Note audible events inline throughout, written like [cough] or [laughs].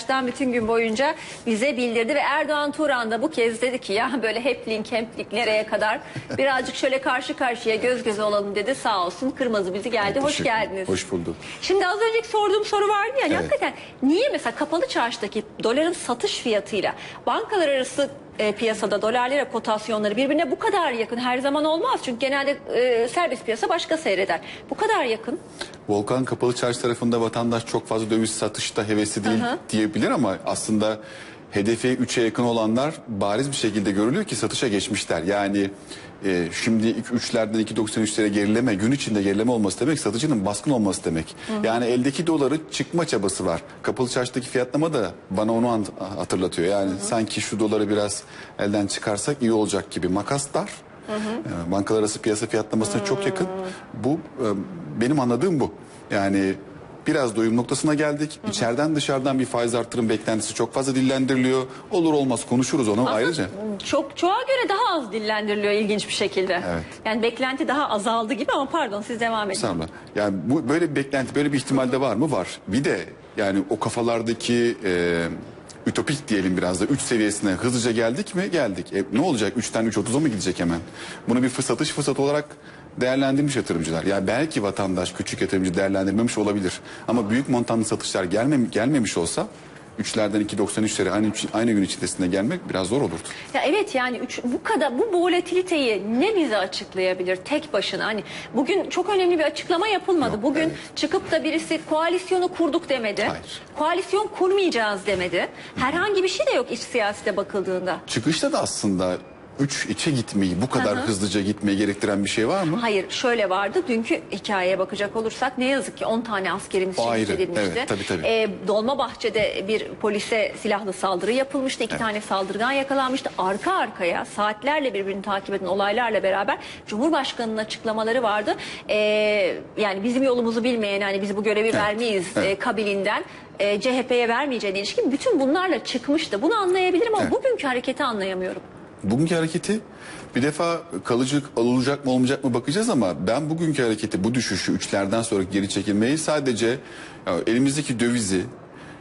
Çarşı'dan bütün gün boyunca bize bildirdi ve Erdoğan Turan da bu kez dedi ki ya böyle hep link hep link nereye kadar birazcık şöyle karşı karşıya göz göze olalım dedi sağ olsun kırmızı bizi geldi hoş Teşekkür- geldiniz. Hoş bulduk. Şimdi az önceki sorduğum soru vardı ya Evet. hakikaten niye mesela kapalı çarşıdaki doların satış fiyatıyla bankalar arası e, piyasada dolar lira kotasyonları birbirine bu kadar yakın her zaman olmaz. Çünkü genelde e, serbest piyasa başka seyreder. Bu kadar yakın. Volkan Kapalı Çarşı tarafında vatandaş çok fazla döviz satışta hevesli değil diyebilir ama aslında hedefi 3'e yakın olanlar bariz bir şekilde görülüyor ki satışa geçmişler. Yani e, şimdi 3'lerden 2.93'lere gerileme, gün içinde gerileme olması demek satıcının baskın olması demek. Yani eldeki doları çıkma çabası var. Kapalı çarşıdaki fiyatlama da bana onu hatırlatıyor. Yani sanki şu doları biraz elden çıkarsak iyi olacak gibi. Makas dar. E, Bankalar arası piyasa fiyatlamasına çok yakın. Bu e, benim anladığım bu. Yani biraz doyum noktasına geldik. İçeriden dışarıdan bir faiz artırım beklentisi çok fazla dillendiriliyor. Olur olmaz konuşuruz onu ayrıca. Çok çoğa göre daha az dillendiriliyor ilginç bir şekilde. Evet. Yani beklenti daha azaldı gibi ama pardon siz devam edin. Estağfurullah. Yani bu böyle bir beklenti, böyle bir ihtimal de var mı? Var. Bir de yani o kafalardaki e, ütopik diyelim biraz da 3 seviyesine hızlıca geldik mi? Geldik. E, ne olacak? 3'ten 3.30'a mı gidecek hemen? Bunu bir fırsatış fırsat olarak değerlendirmiş yatırımcılar. Yani belki vatandaş küçük yatırımcı değerlendirmemiş olabilir. Ama büyük montanlı satışlar gelmem, gelmemiş olsa 3'lerden 2.93'lere aynı, aynı gün içerisinde gelmek biraz zor olurdu. Ya evet yani üç, bu kadar bu volatiliteyi ne bize açıklayabilir tek başına? Hani bugün çok önemli bir açıklama yapılmadı. Yok, bugün evet. çıkıp da birisi koalisyonu kurduk demedi. Hayır. Koalisyon kurmayacağız demedi. Herhangi bir şey de yok iç siyasete bakıldığında. Çıkışta da aslında 3 içe gitmeyi, bu kadar Hı hı. hızlıca gitmeyi gerektiren bir şey var mı? Hayır şöyle vardı dünkü hikayeye bakacak olursak ne yazık ki 10 tane askerimiz şehit edilmişti. evet, tabii, tabii. Ee, Dolmabahçe'de bir polise silahlı saldırı yapılmıştı. İki tane saldırgan yakalanmıştı. Arka arkaya saatlerle birbirini takip eden olaylarla beraber Cumhurbaşkanı'nın açıklamaları vardı. Ee, yani bizim yolumuzu bilmeyen hani biz bu görevi vermeyiz evet. e, kabilinden e, CHP'ye vermeyeceğine ilişkin bütün bunlarla çıkmıştı. Bunu anlayabilirim ama Evet. bugünkü hareketi anlayamıyorum. Bugünkü hareketi bir defa kalıcı olacak mı olmayacak mı bakacağız ama ben bugünkü hareketi bu düşüşü üçlerden sonra geri çekilmeyi sadece elimizdeki dövizi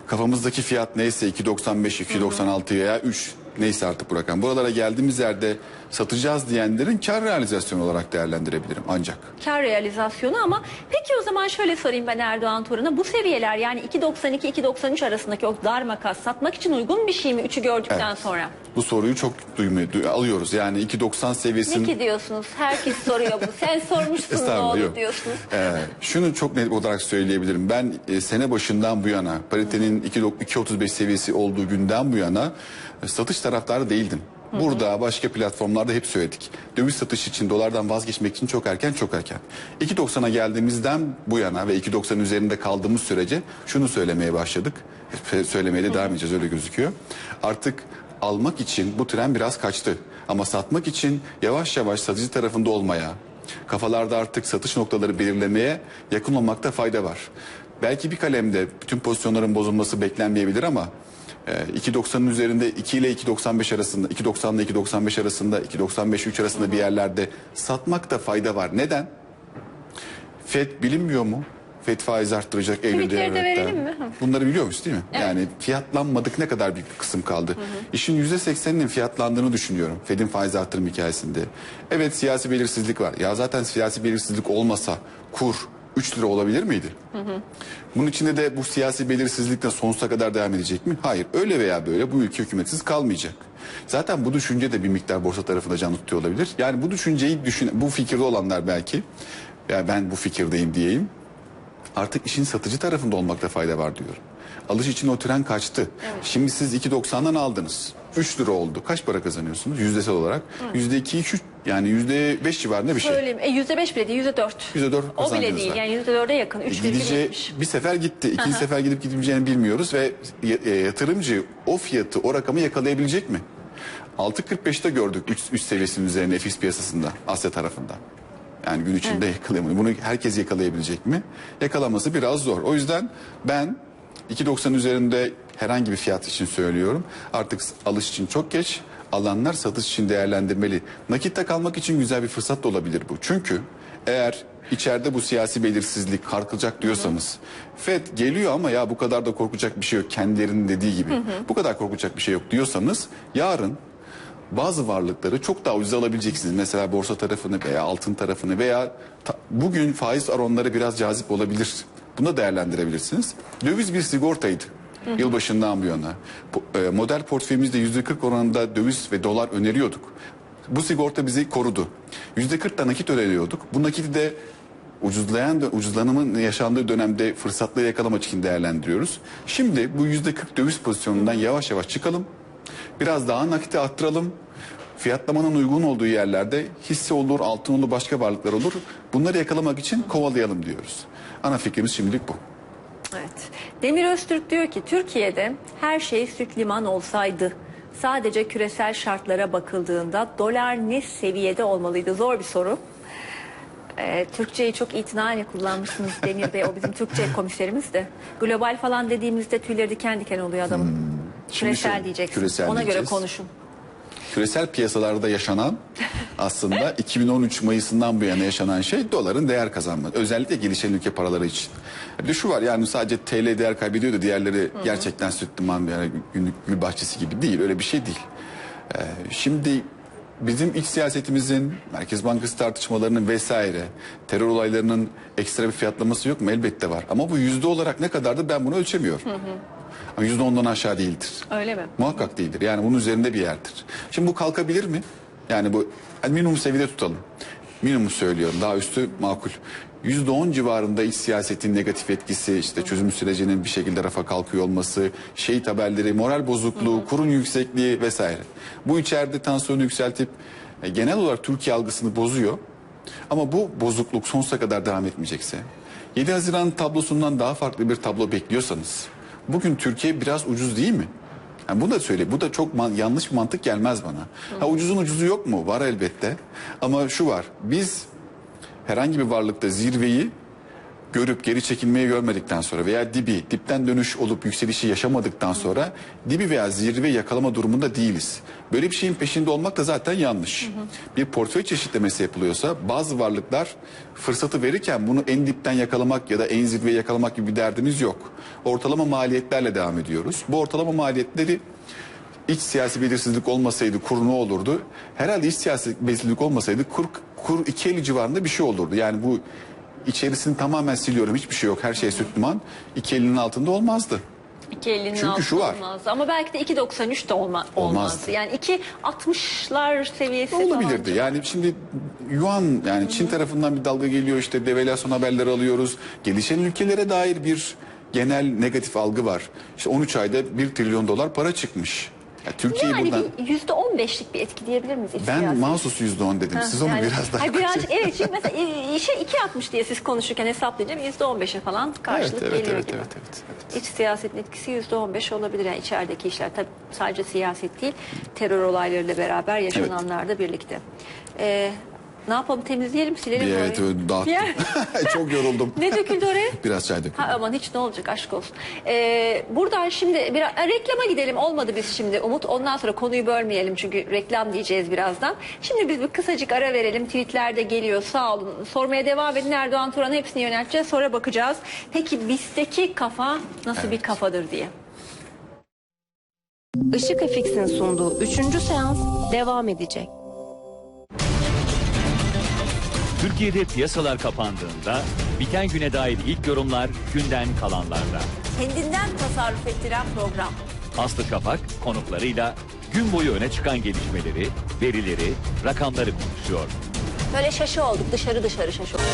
kafamızdaki fiyat neyse 2.95 2.96 veya 3 neyse artık bu rakam. Buralara geldiğimiz yerde satacağız diyenlerin kar realizasyonu olarak değerlendirebilirim ancak. kar realizasyonu ama peki o zaman şöyle sorayım ben Erdoğan Turan'a bu seviyeler yani 2.92-2.93 arasındaki o dar makas satmak için uygun bir şey mi 3'ü gördükten Evet. sonra? Bu soruyu çok duymuyor, duy- alıyoruz. Yani 2.90 Ne seviyesinin ki diyorsunuz herkes soruyor bunu sen [laughs] sormuşsun ne oldu yok. diyorsunuz. Ee, şunu çok net olarak söyleyebilirim. Ben e, sene başından bu yana paritenin 2 2.35 seviyesi olduğu günden bu yana e, satış taraftarı değildim. Burada başka platformlarda hep söyledik. Döviz satış için dolardan vazgeçmek için çok erken çok erken. 2.90'a geldiğimizden bu yana ve 2.90 üzerinde kaldığımız sürece şunu söylemeye başladık. Söylemeye de devam edeceğiz öyle gözüküyor. Artık almak için bu tren biraz kaçtı. Ama satmak için yavaş yavaş satıcı tarafında olmaya, kafalarda artık satış noktaları belirlemeye yakın olmakta fayda var. Belki bir kalemde bütün pozisyonların bozulması beklenmeyebilir ama 2.90'ın üzerinde 2 ile 2.95 arasında, 2.90 ile 2.95 arasında, 2.95 3 arasında bir yerlerde satmakta fayda var. Neden? FED bilinmiyor mu? FED faiz arttıracak Eylül'de. Tweetleri de verelim mi? Bunları biliyor musunuz değil mi? Evet. Yani fiyatlanmadık ne kadar bir kısım kaldı. İşin %80'inin fiyatlandığını düşünüyorum. Fed'in faiz artırım hikayesinde. Evet siyasi belirsizlik var. Ya zaten siyasi belirsizlik olmasa kur 3 lira olabilir miydi? Bunun içinde de bu siyasi belirsizlikten sonsuza kadar devam edecek mi? Hayır. Öyle veya böyle bu ülke hükümetsiz kalmayacak. Zaten bu düşünce de bir miktar borsa tarafında can tutuyor olabilir. Yani bu düşünceyi düşün, bu fikirde olanlar belki, ya ben bu fikirdeyim diyeyim. Artık işin satıcı tarafında olmakta fayda var diyorum. Alış için o tren kaçtı. Şimdi siz 2.90'dan aldınız. 3 lira oldu. Kaç para kazanıyorsunuz yüzdesel olarak? Yüzde iki, üç, yani yüzde beş civarında bir şey. Söyleyeyim. E, %5 bile değil %4. Yüzde dört O bile değil yani %4'e yakın. E, 3 Gideceği bir sefer gitti. ikinci sefer gidip gidemeyeceğini bilmiyoruz ve e, yatırımcı o fiyatı, o rakamı yakalayabilecek mi? 6.45'te gördük 3 seviyesinin üzerine FX piyasasında Asya tarafında. Yani gün içinde yakalayamıyor. Bunu herkes yakalayabilecek mi? Yakalaması biraz zor. O yüzden ben 2.90 üzerinde herhangi bir fiyat için söylüyorum. Artık alış için çok geç. Alanlar satış için değerlendirmeli. Nakitte kalmak için güzel bir fırsat da olabilir bu. Çünkü eğer içeride bu siyasi belirsizlik kalkacak diyorsanız FED geliyor ama ya bu kadar da korkacak bir şey yok kendilerinin dediği gibi bu kadar korkacak bir şey yok diyorsanız yarın bazı varlıkları çok daha ucuz alabileceksiniz. Mesela borsa tarafını veya altın tarafını veya ta- bugün faiz oranları biraz cazip olabilir. Bunu da değerlendirebilirsiniz. Döviz bir sigortaydı. Yılbaşından bu yana. E, Model portföyümüzde yüzde 40 oranında döviz ve dolar öneriyorduk. Bu sigorta bizi korudu. Yüzde 40 da nakit öneriyorduk. Bu nakiti de ucuzlayan ucuzlanımın yaşandığı dönemde fırsatları yakalamak için değerlendiriyoruz. Şimdi bu yüzde 40 döviz pozisyonundan yavaş yavaş çıkalım. Biraz daha nakite arttıralım. Fiyatlamanın uygun olduğu yerlerde hisse olur, altın olur, başka varlıklar olur. Bunları yakalamak için kovalayalım diyoruz. Ana fikrimiz şimdilik bu. Evet. Demir Öztürk diyor ki Türkiye'de her şey süt liman olsaydı sadece küresel şartlara bakıldığında dolar ne seviyede olmalıydı? Zor bir soru. Ee, Türkçeyi çok itinaen kullanmışsınız Demir Bey. O bizim Türkçe [laughs] komiserimiz de. Global falan dediğimizde tüyleri diken diken oluyor adamın. Şimdi küresel şöyle, diyeceksiniz. küresel Ona göre diyeceğiz. konuşun. Küresel piyasalarda yaşanan [laughs] aslında 2013 Mayıs'ından bu yana yaşanan şey doların değer kazanması. Özellikle gelişen ülke paraları için. Bir de şu var yani sadece TL değer kaybediyor da diğerleri gerçekten süt liman yani günlük gül bahçesi gibi değil. Öyle bir şey değil. Ee, şimdi bizim iç siyasetimizin, Merkez Bankası tartışmalarının vesaire, terör olaylarının ekstra bir fiyatlaması yok mu? Elbette var. Ama bu yüzde olarak ne kadardır ben bunu ölçemiyorum. Ama yüzde ondan aşağı değildir. Öyle mi? Muhakkak değildir. Yani bunun üzerinde bir yerdir. Şimdi bu kalkabilir mi? Yani bu hani minimum seviyede tutalım. Minimum söylüyorum. Daha üstü makul. Yüzde on civarında iç siyasetin negatif etkisi, işte çözüm sürecinin bir şekilde rafa kalkıyor olması, şehit haberleri, moral bozukluğu, kurun yüksekliği vesaire. Bu içeride tansiyonu yükseltip e, genel olarak Türkiye algısını bozuyor. Ama bu bozukluk sonsuza kadar devam etmeyecekse, 7 Haziran tablosundan daha farklı bir tablo bekliyorsanız, bugün Türkiye biraz ucuz değil mi? Yani bunu da söyle. Bu da çok yanlış bir mantık gelmez bana. Ha ucuzun ucuzu yok mu? Var elbette. Ama şu var. Biz herhangi bir varlıkta zirveyi görüp geri çekilmeyi görmedikten sonra veya dibi, dipten dönüş olup yükselişi yaşamadıktan sonra dibi veya zirve yakalama durumunda değiliz. Böyle bir şeyin peşinde olmak da zaten yanlış. Bir portföy çeşitlemesi yapılıyorsa bazı varlıklar fırsatı verirken bunu en dipten yakalamak ya da en zirveyi yakalamak gibi bir derdimiz yok. Ortalama maliyetlerle devam ediyoruz. Bu ortalama maliyetleri iç siyasi belirsizlik olmasaydı kur ne olurdu? Herhalde iç siyasi belirsizlik olmasaydı kur, kur 2.50 civarında bir şey olurdu. Yani bu içerisini tamamen siliyorum hiçbir şey yok her şey süt liman 2.50'nin altında olmazdı. 2.50'nin Çünkü altında şu var. olmazdı. Ama belki de 2.93 de olma, olmazdı. Olmazdı. Yani 2.60'lar seviyesi Olabilirdi. falan. Yani şimdi yuan yani Çin tarafından bir dalga geliyor işte devalüasyon haberleri alıyoruz. Gelişen ülkelere dair bir genel negatif algı var. İşte 13 ayda 1 trilyon dolar para çıkmış. Ya Türkiye Yani buradan yüzde on beşlik bir etki diyebilir miyiz? ben mahsus %10 dedim. Ha, Siz onu yani- biraz daha Hayır, biraz, evet şimdi [laughs] mesela e, işe 2.60 diye siz konuşurken hesaplayınca yüzde on beşe falan karşılık evet, evet, geliyor evet, gibi. evet, evet, evet. İç siyasetin etkisi yüzde on beş olabilir. Yani içerideki işler tabii sadece siyaset değil terör olaylarıyla beraber yaşananlar da birlikte. Ee, ne yapalım temizleyelim silelim orayı. evet öyle dağıttım. Ya. [laughs] Çok yoruldum. Ne döküldü oraya? [laughs] Biraz çay döküldü. Ha, aman hiç ne olacak aşk olsun. Ee, buradan şimdi bir reklama gidelim. Olmadı biz şimdi Umut. Ondan sonra konuyu bölmeyelim çünkü reklam diyeceğiz birazdan. Şimdi biz bir kısacık ara verelim. Tweetler de geliyor sağ olun. Sormaya devam edin. Erdoğan Turan'a hepsini yönelteceğiz. Sonra bakacağız. Peki bizdeki kafa nasıl bir kafadır diye. Işık Efix'in sunduğu 3. seans devam edecek. Türkiye'de piyasalar kapandığında biten güne dair ilk yorumlar günden kalanlarda. Kendinden tasarruf ettiren program. Aslı Kapak konuklarıyla gün boyu öne çıkan gelişmeleri, verileri, rakamları konuşuyor. Böyle şaşı olduk. Dışarı dışarı şaşı olduk.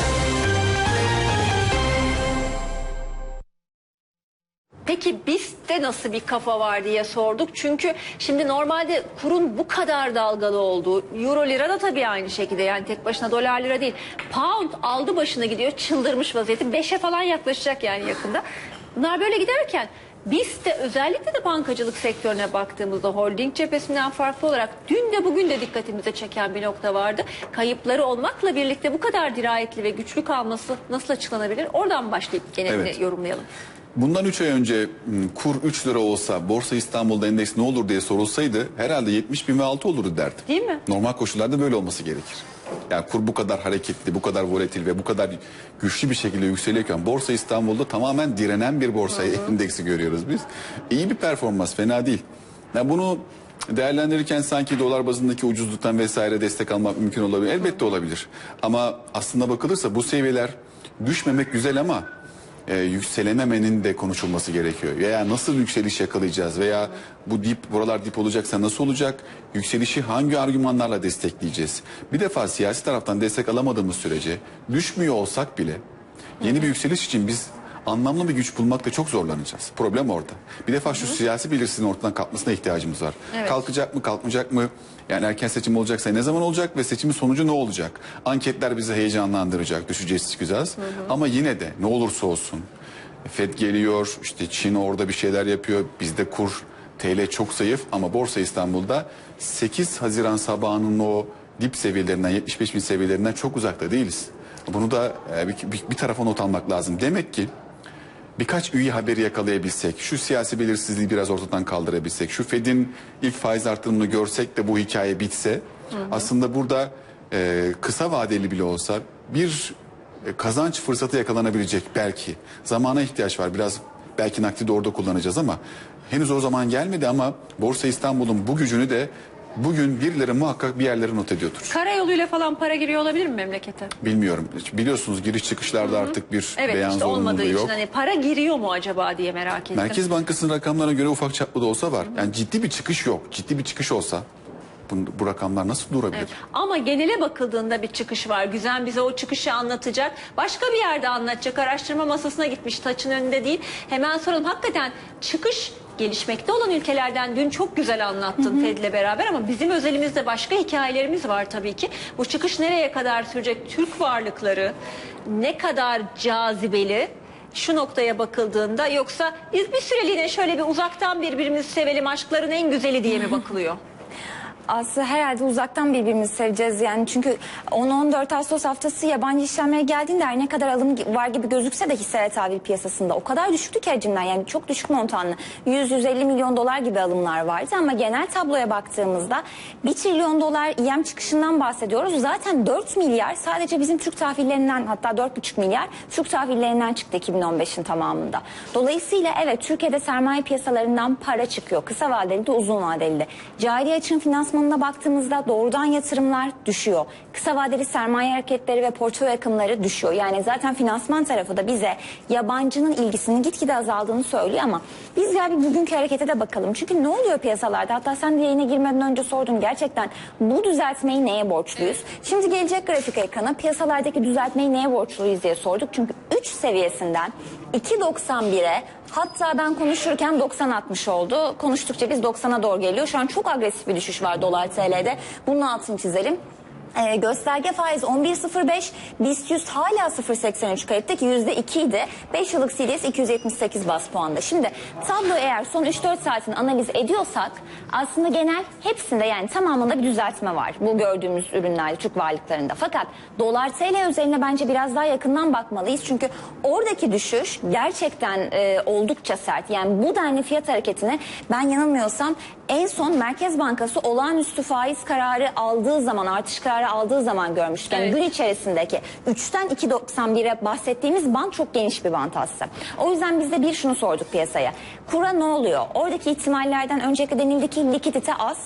Peki bizde nasıl bir kafa var diye sorduk. Çünkü şimdi normalde kurun bu kadar dalgalı olduğu, euro lira da tabii aynı şekilde yani tek başına dolar lira değil. Pound aldı başına gidiyor çıldırmış vaziyette. Beşe falan yaklaşacak yani yakında. Bunlar böyle giderken biz de özellikle de bankacılık sektörüne baktığımızda holding cephesinden farklı olarak dün de bugün de dikkatimize çeken bir nokta vardı. Kayıpları olmakla birlikte bu kadar dirayetli ve güçlü kalması nasıl açıklanabilir? Oradan başlayıp genelini Evet. yorumlayalım. Bundan 3 ay önce m, kur 3 lira olsa Borsa İstanbul'da endeks ne olur diye sorulsaydı herhalde 70 bin ve altı olurdu derdim. Değil mi? Normal koşullarda böyle olması gerekir. Yani kur bu kadar hareketli, bu kadar volatil ve bu kadar güçlü bir şekilde yükseliyorken Borsa İstanbul'da tamamen direnen bir borsa endeksi görüyoruz biz. İyi bir performans, fena değil. Yani bunu değerlendirirken sanki dolar bazındaki ucuzluktan vesaire destek almak mümkün olabilir. Elbette olabilir. Ama aslında bakılırsa bu seviyeler düşmemek güzel ama e, yükselememenin de konuşulması gerekiyor. Veya nasıl yükseliş yakalayacağız veya bu dip buralar dip olacaksa nasıl olacak? Yükselişi hangi argümanlarla destekleyeceğiz? Bir defa siyasi taraftan destek alamadığımız sürece düşmüyor olsak bile yeni bir yükseliş için biz anlamlı bir güç bulmakta çok zorlanacağız. Problem orada. Bir defa şu siyasi belirsizliğin ortadan kalkmasına ihtiyacımız var. Evet. Kalkacak mı kalkmayacak mı? Yani erken seçim olacaksa ne zaman olacak ve seçimin sonucu ne olacak? Anketler bizi heyecanlandıracak, düşeceğiz çıkacağız. Ama yine de ne olursa olsun Fed geliyor, işte Çin orada bir şeyler yapıyor. Bizde kur TL çok zayıf ama Borsa İstanbul'da 8 Haziran sabahının o dip seviyelerinden 75 bin seviyelerinden çok uzakta değiliz. Bunu da e, bir, bir, bir tarafa not almak lazım. Demek ki birkaç iyi haberi yakalayabilsek, şu siyasi belirsizliği biraz ortadan kaldırabilsek, şu Fed'in ilk faiz artırımını görsek de bu hikaye bitse, aslında burada e, kısa vadeli bile olsa bir e, kazanç fırsatı yakalanabilecek belki. Zamana ihtiyaç var. Biraz belki nakdi de orada kullanacağız ama henüz o zaman gelmedi ama Borsa İstanbul'un bu gücünü de bugün birileri muhakkak bir yerlere not ediyordur. Karayoluyla falan para giriyor olabilir mi memlekete? Bilmiyorum. Biliyorsunuz giriş çıkışlarda artık bir Evet beyan işte olmadığı için yok. hani para giriyor mu acaba diye merak ettim. Merkez Bankası'nın rakamlarına göre ufak çaplı da olsa var. Yani ciddi bir çıkış yok. Ciddi bir çıkış olsa bu, bu rakamlar nasıl durabilir? Evet. Ama genele bakıldığında bir çıkış var. Güzel bize o çıkışı anlatacak. Başka bir yerde anlatacak. Araştırma masasına gitmiş. Taçın önünde değil. Hemen soralım. Hakikaten çıkış gelişmekte olan ülkelerden dün çok güzel anlattın Fed'le beraber ama bizim özelimizde başka hikayelerimiz var tabii ki. Bu çıkış nereye kadar sürecek? Türk varlıkları ne kadar cazibeli? Şu noktaya bakıldığında yoksa biz bir süreliğine şöyle bir uzaktan birbirimizi sevelim aşkların en güzeli diye mi bakılıyor? Aslında herhalde uzaktan birbirimizi seveceğiz yani. Çünkü 10-14 Ağustos haftası yabancı işlemlere geldiğinde her ne kadar alım var gibi gözükse de hisse ve tahvil piyasasında. O kadar düşüktü ki hacimden yani çok düşük montanlı. 100-150 milyon dolar gibi alımlar vardı ama genel tabloya baktığımızda 1 trilyon dolar IM çıkışından bahsediyoruz. Zaten 4 milyar sadece bizim Türk tahvillerinden hatta 4,5 milyar Türk tahvillerinden çıktı 2015'in tamamında. Dolayısıyla evet Türkiye'de sermaye piyasalarından para çıkıyor. Kısa vadeli de uzun vadeli de. Cari açığın finansmanına baktığımızda doğrudan yatırımlar düşüyor. Kısa vadeli sermaye hareketleri ve portföy akımları düşüyor. Yani zaten finansman tarafı da bize yabancının ilgisinin gitgide azaldığını söylüyor ama biz gel bir bugünkü harekete de bakalım. Çünkü ne oluyor piyasalarda? Hatta sen de yayına girmeden önce sordun gerçekten bu düzeltmeyi neye borçluyuz? Şimdi gelecek grafik ekrana piyasalardaki düzeltmeyi neye borçluyuz diye sorduk. Çünkü 3 seviyesinden 2.91'e Hatta ben konuşurken 90-60 oldu. Konuştukça biz 90'a doğru geliyor. Şu an çok agresif bir düşüş var dolar TL'de. Bunun altını çizelim. Ee, gösterge faiz 11.05, BIST 100 hala 0.83 kayıtta ki %2 idi. 5 yıllık CDS 278 bas puanda. Şimdi tablo eğer son 3-4 saatini analiz ediyorsak aslında genel hepsinde yani tamamında bir düzeltme var. Bu gördüğümüz ürünlerde Türk varlıklarında. Fakat dolar TL üzerine bence biraz daha yakından bakmalıyız. Çünkü oradaki düşüş gerçekten e, oldukça sert. Yani bu denli fiyat hareketini ben yanılmıyorsam en son Merkez Bankası olağanüstü faiz kararı aldığı zaman artış kararı aldığı zaman görmüştük. Yani Evet. gün içerisindeki 3'ten 2.91'e bahsettiğimiz band çok geniş bir band aslında. O yüzden biz de bir şunu sorduk piyasaya. Kura ne oluyor? Oradaki ihtimallerden öncelikle denildi ki likidite az,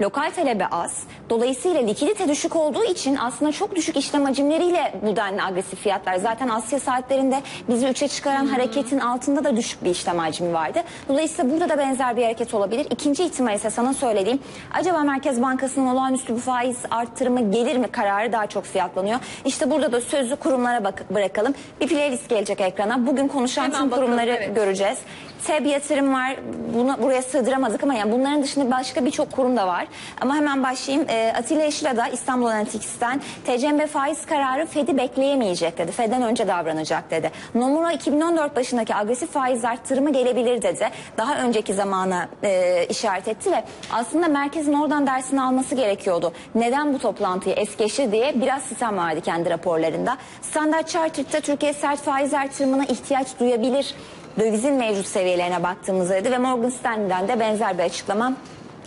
lokal talebi az. Dolayısıyla likidite düşük olduğu için aslında çok düşük işlem hacimleriyle bu denli agresif fiyatlar. Zaten Asya saatlerinde bizi 3'e çıkaran hareketin altında da düşük bir işlem hacmi vardı. Dolayısıyla burada da benzer bir hareket olabilir. İkinci ihtimal ise sana söylediğim acaba Merkez Bankası'nın olağanüstü bir faiz arttırımı gelir mi kararı daha çok fiyatlanıyor. İşte burada da sözlü kurumlara bak bırakalım. Bir playlist gelecek ekrana. Bugün konuşan Hemen tüm bakalım, kurumları evet. göreceğiz. TEB yatırım var. Buna, buraya sığdıramadık ama yani bunların dışında başka birçok kurum da var. Ama hemen başlayayım. Ee, Atilla Yeşil'a da İstanbul Analytics'ten TCMB faiz kararı Fed'i bekleyemeyecek dedi. Fed'den önce davranacak dedi. Nomura 2014 başındaki agresif faiz arttırımı gelebilir dedi. Daha önceki zamana e, işaret etti ve aslında merkezin oradan dersini alması gerekiyordu. Neden bu toplantıyı es geçti diye biraz sistem vardı kendi raporlarında. Standart Chartered'da Türkiye sert faiz artırımına ihtiyaç duyabilir dövizin mevcut seviyelerine baktığımızda dedi ve Morgan Stanley'den de benzer bir açıklama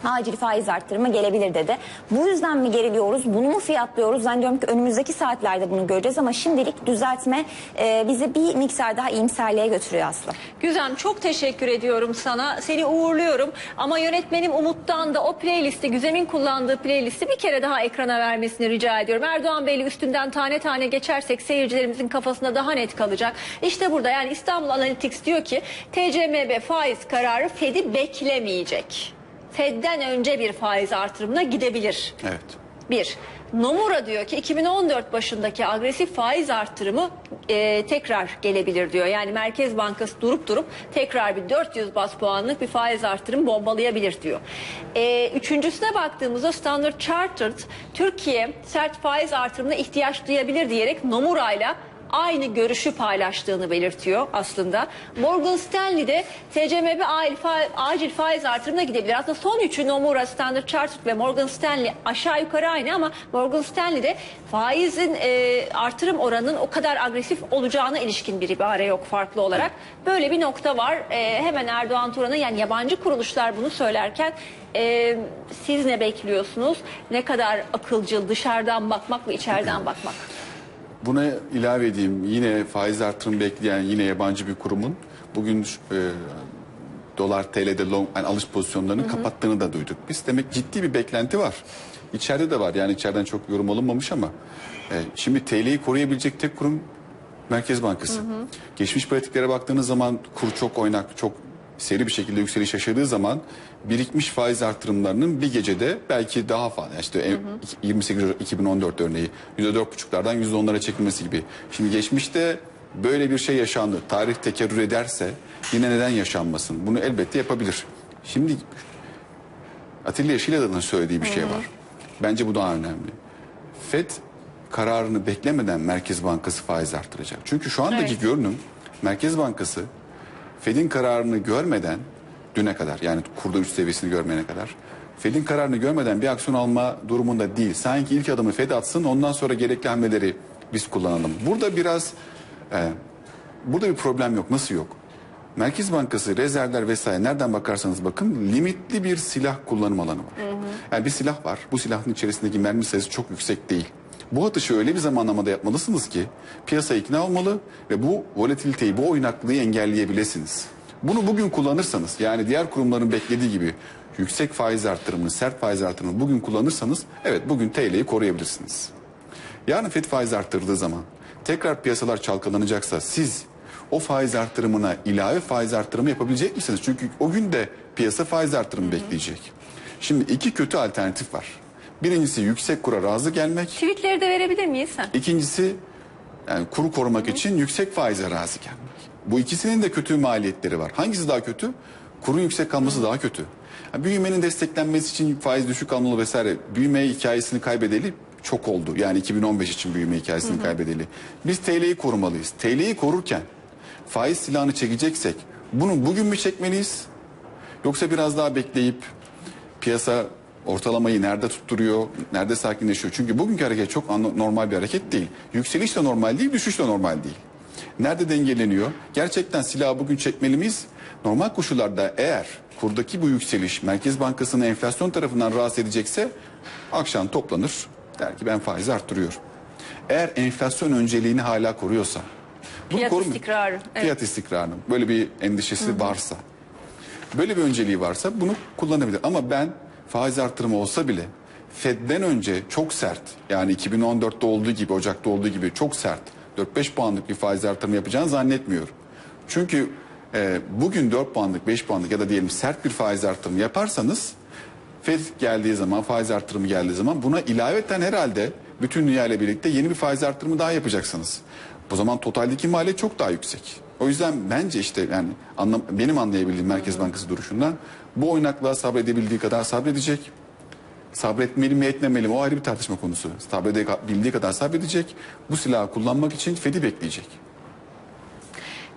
acil faiz arttırımı gelebilir dedi. Bu yüzden mi geriliyoruz? Bunu mu fiyatlıyoruz? Zannediyorum ki önümüzdeki saatlerde bunu göreceğiz ama şimdilik düzeltme e, bizi bir miktar daha iyimserliğe götürüyor aslında. Güzem çok teşekkür ediyorum sana. Seni uğurluyorum. Ama yönetmenim Umut'tan da o playlisti, Güzem'in kullandığı playlisti bir kere daha ekrana vermesini rica ediyorum. Erdoğan Bey'le üstünden tane tane geçersek seyircilerimizin kafasında daha net kalacak. İşte burada yani İstanbul Analytics diyor ki TCMB faiz kararı Fed'i beklemeyecek. Fed'den önce bir faiz artırımına gidebilir. Evet. Bir, Nomura diyor ki 2014 başındaki agresif faiz artırımı e, tekrar gelebilir diyor. Yani Merkez Bankası durup durup tekrar bir 400 bas puanlık bir faiz artırımı bombalayabilir diyor. E, üçüncüsüne baktığımızda Standard Chartered Türkiye sert faiz artırımına ihtiyaç duyabilir diyerek Nomura'yla aynı görüşü paylaştığını belirtiyor aslında. Morgan Stanley de TCMB acil, fa- acil faiz artırımına gidebilir. Aslında son üçü Nomura, Standard Chartered ve Morgan Stanley aşağı yukarı aynı ama Morgan Stanley'de faizin e, artırım oranının o kadar agresif olacağına ilişkin bir ibare yok farklı olarak. Böyle bir nokta var. E, hemen Erdoğan Turan'a yani yabancı kuruluşlar bunu söylerken e, siz ne bekliyorsunuz? Ne kadar akılcıl dışarıdan bakmak ve içeriden bakmak? Buna ilave edeyim. Yine faiz artırım bekleyen yine yabancı bir kurumun bugün e, dolar TL'de long, yani alış pozisyonlarını kapattığını da duyduk. Biz demek ciddi bir beklenti var. İçeride de var. Yani içeriden çok yorum alınmamış ama e, şimdi TL'yi koruyabilecek tek kurum Merkez Bankası. Geçmiş pratiklere baktığınız zaman kur çok oynak, çok seri bir şekilde yükseliş yaşadığı zaman birikmiş faiz artırımlarının bir gecede belki daha fazla işte en- 28 Ocak 2014 örneği %4,5'lardan %10'lara çekilmesi gibi. Şimdi geçmişte böyle bir şey yaşandı. Tarih tekerrür ederse yine neden yaşanmasın? Bunu elbette yapabilir. Şimdi Atilla Yeşilada'nın söylediği bir şey var. Bence bu daha önemli. FED kararını beklemeden Merkez Bankası faiz artıracak. Çünkü şu andaki Evet. görünüm Merkez Bankası Fed'in kararını görmeden düne kadar yani kurda üst seviyesini görmeyene kadar Fed'in kararını görmeden bir aksiyon alma durumunda değil. Sanki ilk adımı Fed atsın ondan sonra gerekli hamleleri biz kullanalım. Burada biraz e, burada bir problem yok. Nasıl yok? Merkez Bankası rezervler vesaire nereden bakarsanız bakın limitli bir silah kullanım alanı var. Yani bir silah var. Bu silahın içerisindeki mermi sayısı çok yüksek değil. Bu atışı öyle bir zamanlamada yapmalısınız ki piyasa ikna olmalı ve bu volatiliteyi, bu oynaklığı engelleyebilirsiniz. Bunu bugün kullanırsanız yani diğer kurumların beklediği gibi yüksek faiz artırımını, sert faiz artırımını bugün kullanırsanız evet bugün TL'yi koruyabilirsiniz. Yarın FED faiz arttırdığı zaman tekrar piyasalar çalkalanacaksa siz o faiz artırımına ilave faiz artırımı yapabilecek misiniz? Çünkü o gün de piyasa faiz artırımı bekleyecek. Şimdi iki kötü alternatif var. Birincisi yüksek kura razı gelmek. Tweetleri de verebilir miyiz? Ha? İkincisi yani kuru korumak için yüksek faize razı gelmek. Bu ikisinin de kötü maliyetleri var. Hangisi daha kötü? Kurun yüksek kalması daha kötü. Yani büyümenin desteklenmesi için faiz düşük almalı vesaire. Büyüme hikayesini kaybedeli çok oldu. Yani 2015 için büyüme hikayesini kaybedeli. Biz TL'yi korumalıyız. TL'yi korurken faiz silahını çekeceksek bunu bugün mü çekmeliyiz? Yoksa biraz daha bekleyip piyasa ortalamayı nerede tutturuyor, nerede sakinleşiyor? Çünkü bugünkü hareket çok normal bir hareket değil. Yükseliş de normal değil, düşüş de normal değil. Nerede dengeleniyor? Gerçekten silahı bugün çekmeli miyiz? Normal koşullarda eğer kurdaki bu yükseliş Merkez Bankası'nı enflasyon tarafından rahatsız edecekse akşam toplanır. Der ki ben faizi arttırıyorum. Eğer enflasyon önceliğini hala koruyorsa. bunu Fiyat korumuyor. istikrarı, evet. Fiyat istikrarını. Böyle bir endişesi varsa. Böyle bir önceliği varsa bunu kullanabilir. Ama ben faiz artırımı olsa bile Fed'den önce çok sert yani 2014'te olduğu gibi Ocak'ta olduğu gibi çok sert 4-5 puanlık bir faiz artırımı yapacağını zannetmiyorum. Çünkü e, bugün 4 puanlık 5 puanlık ya da diyelim sert bir faiz artırımı yaparsanız Fed geldiği zaman faiz artırımı geldiği zaman buna ilaveten herhalde bütün dünya ile birlikte yeni bir faiz artırımı daha yapacaksınız. O zaman totaldeki maliyet çok daha yüksek. O yüzden bence işte yani anlam, benim anlayabildiğim Merkez Bankası duruşundan bu oynaklığa sabredebildiği kadar sabredecek. Sabretmeli mi etmemeli mi o ayrı bir tartışma konusu. Sabredebildiği kadar sabredecek. Bu silahı kullanmak için Fed'i bekleyecek.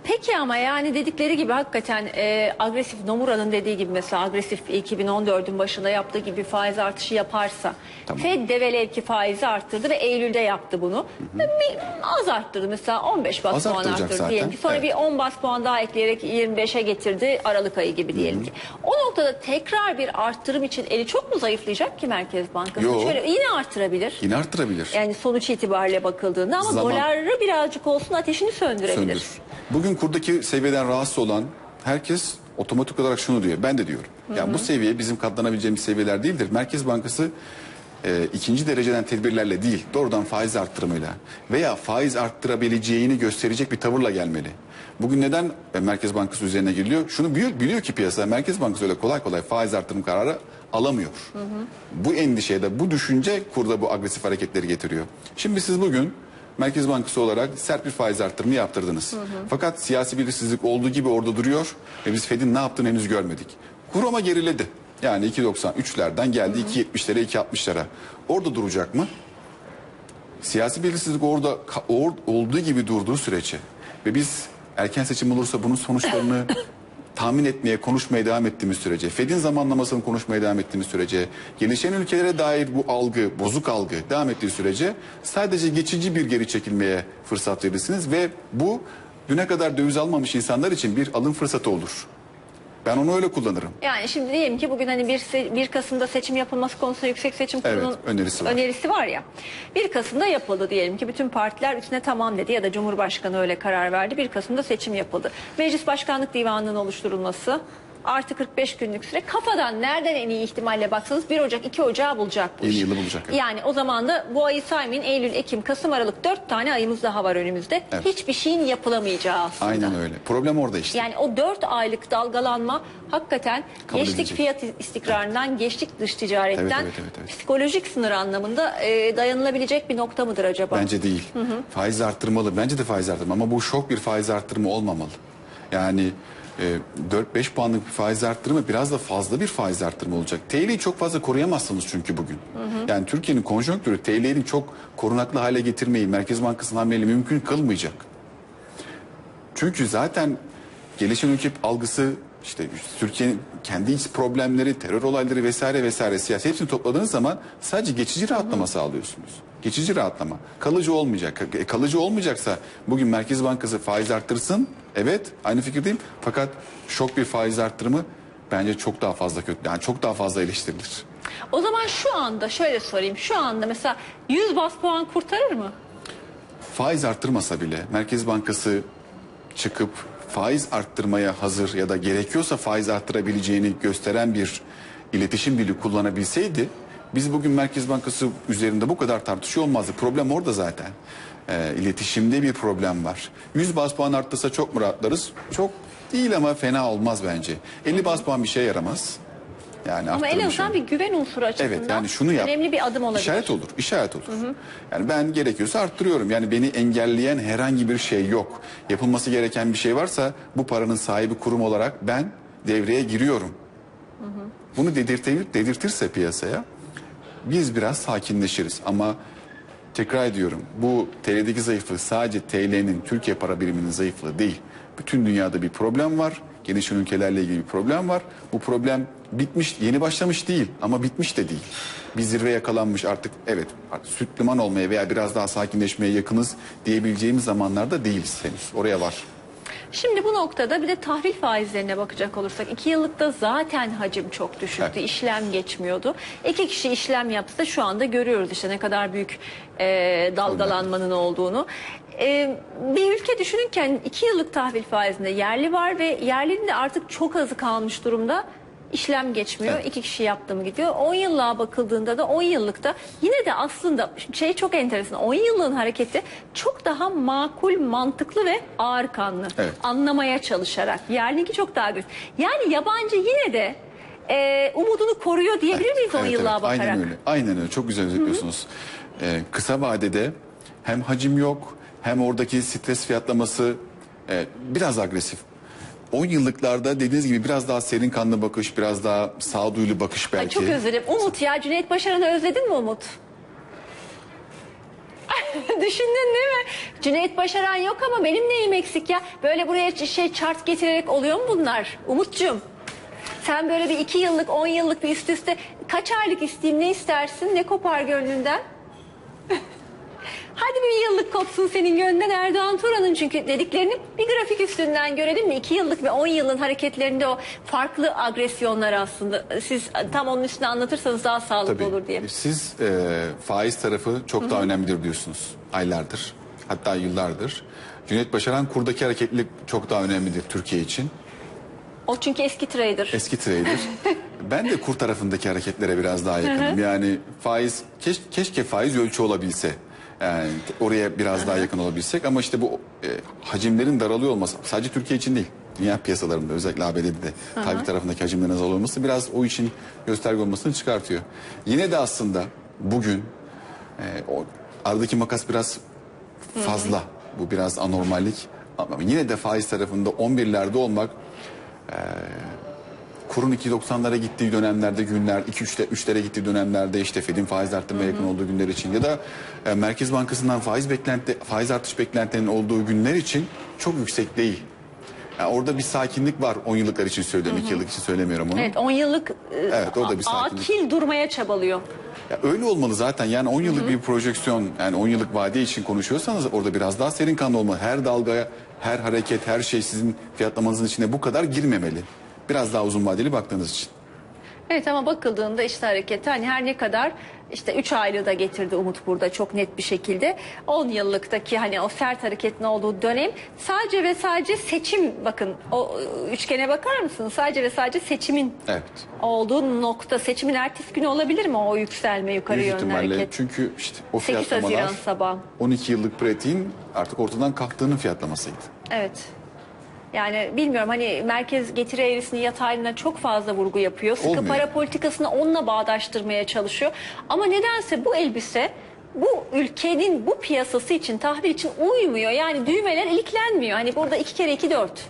Peki ama yani dedikleri gibi hakikaten e, agresif Nomura'nın dediği gibi mesela agresif 2014'ün başında yaptığı gibi faiz artışı yaparsa Tamam. Fed de velev ki faizi arttırdı ve Eylül'de yaptı bunu. Bir az arttırdı mesela 15 bas Az puan arttıracak arttırdı zaten. diyelim ki. Sonra Evet. bir 10 bas puan daha ekleyerek 25'e getirdi Aralık ayı gibi diyelim ki. O noktada tekrar bir arttırım için eli çok mu zayıflayacak ki Merkez Bankası? Yo. Şöyle yine arttırabilir. Yine arttırabilir. Yani sonuç itibariyle bakıldığında ama Zaman- doları birazcık olsun ateşini söndürebilir. söndür. Bugün kurdaki seviyeden rahatsız olan herkes otomatik olarak şunu diyor. Ben de diyorum. Yani bu seviye bizim katlanabileceğimiz seviyeler değildir. Merkez Bankası e, ikinci dereceden tedbirlerle değil, doğrudan faiz arttırımıyla veya faiz arttırabileceğini gösterecek bir tavırla gelmeli. Bugün neden e, Merkez Bankası üzerine geliyor? Şunu biliyor, biliyor ki piyasa Merkez Bankası öyle kolay kolay faiz arttırım kararı alamıyor. Bu endişe de bu düşünce kurda bu agresif hareketleri getiriyor. Şimdi siz bugün Merkez Bankası olarak sert bir faiz arttırımı yaptırdınız. Fakat siyasi belirsizlik olduğu gibi orada duruyor ve biz Fed'in ne yaptığını henüz görmedik. Kur ama geriledi. Yani 2.93'lerden geldi 2.70'lere 2.60'lara. Orada duracak mı? Siyasi belirsizlik orada or- olduğu gibi durduğu sürece ve biz erken seçim olursa bunun sonuçlarını [laughs] tahmin etmeye, konuşmaya devam ettiğimiz sürece, Fed'in zamanlamasını konuşmaya devam ettiğimiz sürece, gelişen ülkelere dair bu algı, bozuk algı devam ettiği sürece sadece geçici bir geri çekilmeye fırsat verirsiniz ve bu düne kadar döviz almamış insanlar için bir alım fırsatı olur. Ben onu öyle kullanırım. Yani şimdi diyelim ki bugün hani 1, se- 1 Kasım'da seçim yapılması konusunda Yüksek Seçim Evet, Kurulu'nun önerisi var. önerisi var ya. 1 Kasım'da yapıldı diyelim ki bütün partiler üstüne tamam dedi ya da Cumhurbaşkanı öyle karar verdi. 1 Kasım'da seçim yapıldı. Meclis Başkanlık Divanı'nın oluşturulması artı 45 günlük süre kafadan nereden en iyi ihtimalle baksanız 1 Ocak 2 Ocağı bulacak bu Yeni iş. yılı bulacak, evet. Yani o zaman da bu ayı saymayın Eylül, Ekim, Kasım, Aralık 4 tane ayımız daha var önümüzde. Evet. Hiçbir şeyin yapılamayacağı aslında. Aynen öyle. Problem orada işte. Yani o 4 aylık dalgalanma hakikaten Kabul geçtik edilecek. fiyat istikrarından, geçtik dış ticaretten Evet, evet, evet, evet. psikolojik sınır anlamında e, dayanılabilecek bir nokta mıdır acaba? Bence değil. Faiz arttırmalı. Bence de faiz arttırma ama bu şok bir faiz arttırımı olmamalı. Yani 4-5 puanlık bir faiz arttırımı biraz da fazla bir faiz arttırma olacak. TL'yi çok fazla koruyamazsınız çünkü bugün. Yani Türkiye'nin konjonktürü TL'yi çok korunaklı hale getirmeyi Merkez Bankası'nın hamleyle mümkün kılmayacak. Çünkü zaten gelişen ülke algısı işte Türkiye'nin kendi iç problemleri, terör olayları vesaire vesaire siyasi hepsini topladığınız zaman sadece geçici rahatlama sağlıyorsunuz. Geçici rahatlama. Kalıcı olmayacak. E, Kalıcı olmayacaksa bugün Merkez Bankası faiz arttırsın. Evet aynı fikirdeyim. Fakat şok bir faiz arttırımı bence çok daha fazla kötü. Yani çok daha fazla eleştirilir. O zaman şu anda şöyle sorayım. Şu anda mesela 100 bas puan kurtarır mı? faiz arttırmasa bile Merkez Bankası çıkıp faiz arttırmaya hazır ya da gerekiyorsa faiz arttırabileceğini gösteren bir iletişim dili kullanabilseydi biz bugün Merkez Bankası üzerinde bu kadar tartışıyor olmazdı. Problem orada zaten. Ee, iletişimde bir problem var. 100 bas puan arttırsa çok mu rahatlarız? Çok değil ama fena olmaz bence. 50 bas puan bir şey yaramaz. Yani Ama en azından bir güven unsuru açısından Evet yani şunu yap. önemli bir adım olabilir. İşaret olur, işaret olur. Yani ben gerekiyorsa arttırıyorum. Yani beni engelleyen herhangi bir şey yok. Yapılması gereken bir şey varsa bu paranın sahibi kurum olarak ben devreye giriyorum. Bunu dedirtir, dedirtirse piyasaya biz biraz sakinleşiriz. Ama tekrar ediyorum bu TL'deki zayıflığı sadece TL'nin Türkiye para biriminin zayıflığı değil. Bütün dünyada bir problem var. Gelişen ülkelerle ilgili bir problem var. Bu problem bitmiş, yeni başlamış değil ama bitmiş de değil. Bir zirve yakalanmış artık evet süt liman olmaya veya biraz daha sakinleşmeye yakınız diyebileceğimiz zamanlarda değiliz henüz. Oraya var. Şimdi bu noktada bir de tahvil faizlerine bakacak olursak iki yıllıkta zaten hacim çok düşüktü. Evet. işlem geçmiyordu. İki kişi işlem yapsa şu anda görüyoruz işte ne kadar büyük e, dalgalanmanın olduğunu. E, bir ülke düşünürken iki yıllık tahvil faizinde yerli var ve yerlinin de artık çok azı kalmış durumda. İşlem geçmiyor. Evet. İki kişi yaptı mı gidiyor. 10 yıllığa bakıldığında da 10 yıllıkta yine de aslında şey çok enteresan. 10 yıllığın hareketi çok daha makul, mantıklı ve ağır kanlı. Evet. Anlamaya çalışarak. Yerlinki çok daha güçlü. Yani yabancı yine de e, umudunu koruyor diyebilir miyiz 10 Evet, yıllığa evet, bakarak? Aynen öyle. Aynen öyle. Çok güzel özetliyorsunuz. Ee, kısa vadede hem hacim yok hem oradaki stres fiyatlaması e, biraz agresif. 10 yıllıklarda dediğiniz gibi biraz daha serin kanlı bakış, biraz daha sağduyulu bakış belki. Ay çok özledim. Umut ya Cüneyt Başaran'ı özledin mi Umut? [laughs] Düşündün değil mi? Cüneyt Başaran yok ama benim neyim eksik ya? Böyle buraya şey chart getirerek oluyor mu bunlar? Umut'cum. Sen böyle bir iki yıllık, on yıllık bir üst üste kaç aylık isteyeyim ne istersin? Ne kopar gönlünden? [laughs] Hadi bir yıllık kopsun senin gönlünden Erdoğan Turan'ın çünkü dediklerini bir grafik üstünden görelim mi? İki yıllık ve on yılın hareketlerinde o farklı agresyonlar aslında. Siz tam onun üstüne anlatırsanız daha sağlıklı Tabii. olur diye. Siz e, faiz tarafı çok daha önemlidir diyorsunuz. Aylardır. Hatta yıllardır. Cüneyt Başaran kurdaki hareketlilik çok daha önemlidir Türkiye için. O çünkü eski trader. Eski trader. [laughs] ben de kur tarafındaki hareketlere biraz daha yakınım. Yani faiz keş- keşke faiz ölçü olabilse. Yani oraya biraz daha yakın olabilsek ama işte bu e, hacimlerin daralıyor olması sadece Türkiye için değil. Dünya piyasalarında özellikle ABD'de de tahvil tarafındaki hacimlerin azalıyor olması biraz o için gösterge olmasını çıkartıyor. Yine de aslında bugün e, o aradaki makas biraz fazla. Bu biraz anormallik. Ama yine de faiz tarafında 11'lerde olmak kurun 2.90'lara gittiği dönemlerde günler 2-3'te 3'lere gittiği dönemlerde işte Fed'in faiz arttırmaya yakın olduğu günler için ya da e, Merkez Bankası'ndan faiz beklenti faiz artış beklentilerinin olduğu günler için çok yüksek değil. Yani orada bir sakinlik var 10 yıllıklar için söylüyorum 2 yıllık için söylemiyorum onu. Evet 10 yıllık e, Evet, orada bir sakinlik. akil durmaya çabalıyor. Ya öyle olmalı zaten. Yani 10 yıllık bir projeksiyon, yani 10 yıllık vade için konuşuyorsanız orada biraz daha serin kanlı olmalı. Her dalgaya, her hareket, her şey sizin fiyatlamanızın içine bu kadar girmemeli. Biraz daha uzun vadeli baktığınız için. Evet ama bakıldığında işte hareketi hani her ne kadar işte 3 aylığı da getirdi Umut burada çok net bir şekilde. 10 yıllıktaki hani o sert hareketin olduğu dönem sadece ve sadece seçim bakın o e, üçgene bakar mısınız? Sadece ve sadece seçimin Evet. olduğu nokta seçimin ertesi günü olabilir mi o yükselme yukarı Büyük yönlü hareket? çünkü işte o 8 fiyatlamalar Haziran sabah. 12 yıllık pratiğin artık ortadan kalktığının fiyatlamasıydı. Evet. Yani bilmiyorum hani merkez getiri eğrisinin yataylığına çok fazla vurgu yapıyor. Sıkı Olmuyor. para politikasını onunla bağdaştırmaya çalışıyor. Ama nedense bu elbise bu ülkenin bu piyasası için tahvil için uymuyor. Yani düğmeler iliklenmiyor. Hani burada iki kere iki dört.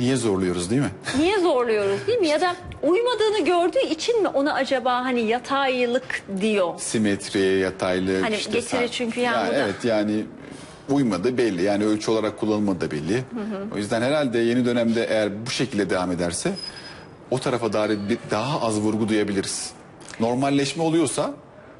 Niye zorluyoruz değil mi? [laughs] Niye zorluyoruz değil mi? Ya da uymadığını gördüğü için mi ona acaba hani yataylık diyor? Simetriye, yataylı. Hani işte getiri sa- çünkü yani da- Evet yani uymadı belli. Yani ölçü olarak kullanılmadı da belli. O yüzden herhalde yeni dönemde eğer bu şekilde devam ederse o tarafa daha, bir- daha az vurgu duyabiliriz. Normalleşme oluyorsa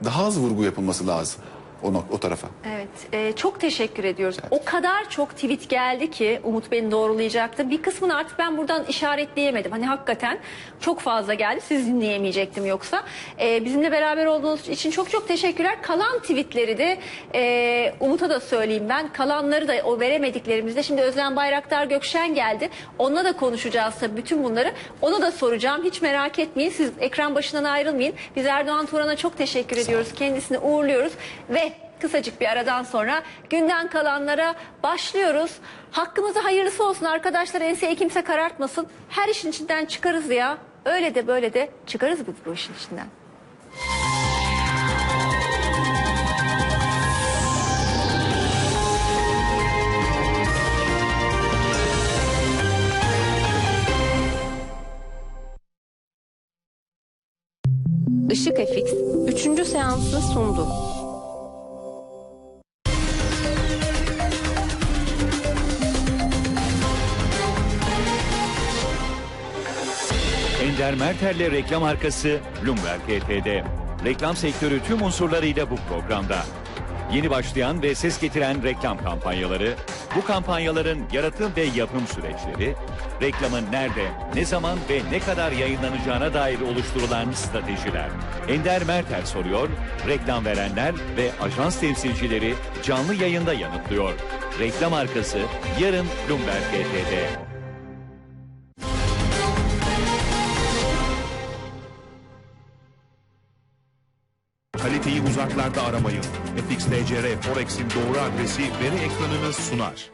daha az vurgu yapılması lazım o, nok- o tarafa. Evet, e, çok teşekkür ediyoruz. O kadar çok tweet geldi ki Umut beni doğrulayacaktı. Bir kısmını artık ben buradan işaretleyemedim. Hani hakikaten çok fazla geldi. Siz dinleyemeyecektim yoksa. E, bizimle beraber olduğunuz için çok çok teşekkürler. Kalan tweetleri de e, Umut'a da söyleyeyim ben. Kalanları da o veremediklerimizde. Şimdi Özlem Bayraktar Gökşen geldi. Onunla da konuşacağız tabii bütün bunları. Ona da soracağım. Hiç merak etmeyin. Siz ekran başından ayrılmayın. Biz Erdoğan Turan'a çok teşekkür ediyoruz. Kendisini uğurluyoruz. Ve kısacık bir aradan sonra günden kalanlara başlıyoruz. Hakkımızda hayırlısı olsun arkadaşlar enseyi kimse karartmasın. Her işin içinden çıkarız ya. Öyle de böyle de çıkarız biz bu işin içinden. Işık FX 3. seansı sundu. Ender Mertel'le reklam arkası Bloomberg HT'de. Reklam sektörü tüm unsurlarıyla bu programda. Yeni başlayan ve ses getiren reklam kampanyaları, bu kampanyaların yaratım ve yapım süreçleri, reklamın nerede, ne zaman ve ne kadar yayınlanacağına dair oluşturulan stratejiler. Ender Mertel soruyor, reklam verenler ve ajans temsilcileri canlı yayında yanıtlıyor. Reklam arkası yarın Bloomberg HT'de. Uzaklarda aramayın. FXTCR Forex'in doğru adresi veri ekranını sunar.